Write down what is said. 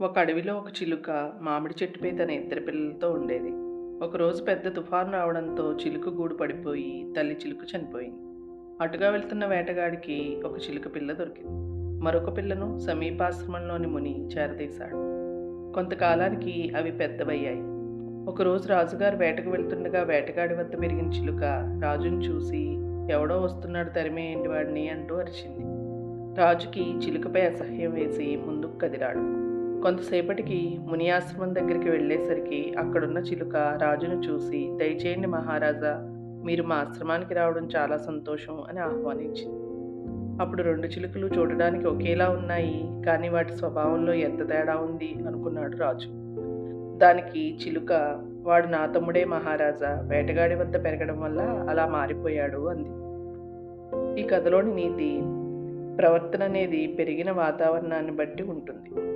ఒక అడవిలో ఒక చిలుక మామిడి చెట్టుపై తన ఇద్దరు పిల్లలతో ఉండేది. ఒకరోజు పెద్ద తుఫాను రావడంతో చిలుక గూడు పడిపోయి తల్లి చిలుక చనిపోయింది. అటుగా వెళ్తున్న వేటగాడికి ఒక చిలుక పిల్ల దొరికింది. మరొక పిల్లను సమీపాశ్రమంలోని ముని చేరదీశాడు. కొంతకాలానికి అవి పెద్దవయ్యాయి. ఒకరోజు రాజుగారు వేటకు వెళ్తుండగా వేటగాడి వద్ద పెరిగిన చిలుక రాజును చూసి ఎవడో వస్తున్నాడు తరిమేయండి వాడిని? అంటూ అరిచింది. రాజుకి చిలుకపై అసహ్యం వేసి ముందుకు కదిలాడు. కొంతసేపటికి ముని ఆశ్రమం దగ్గరికి వెళ్ళేసరికి అక్కడున్న చిలుక రాజును చూసి దయచేయండి మహారాజా మీరు మా ఆశ్రమానికి రావడం చాలా సంతోషం అని ఆహ్వానించింది. అప్పుడు రెండు చిలుకలు చూడడానికి ఒకేలా ఉన్నాయి కానీ వాటి స్వభావంలో ఎంత తేడా ఉంది అనుకున్నాడు రాజు. దానికి చిలుక వాడు నా తమ్ముడే మహారాజా వేటగాడి వద్ద పెరగడం వల్ల అలా మారిపోయాడు అంది. ఈ కథలోని నీతి ప్రవర్తన అనేది పెరిగిన వాతావరణాన్ని బట్టి ఉంటుంది.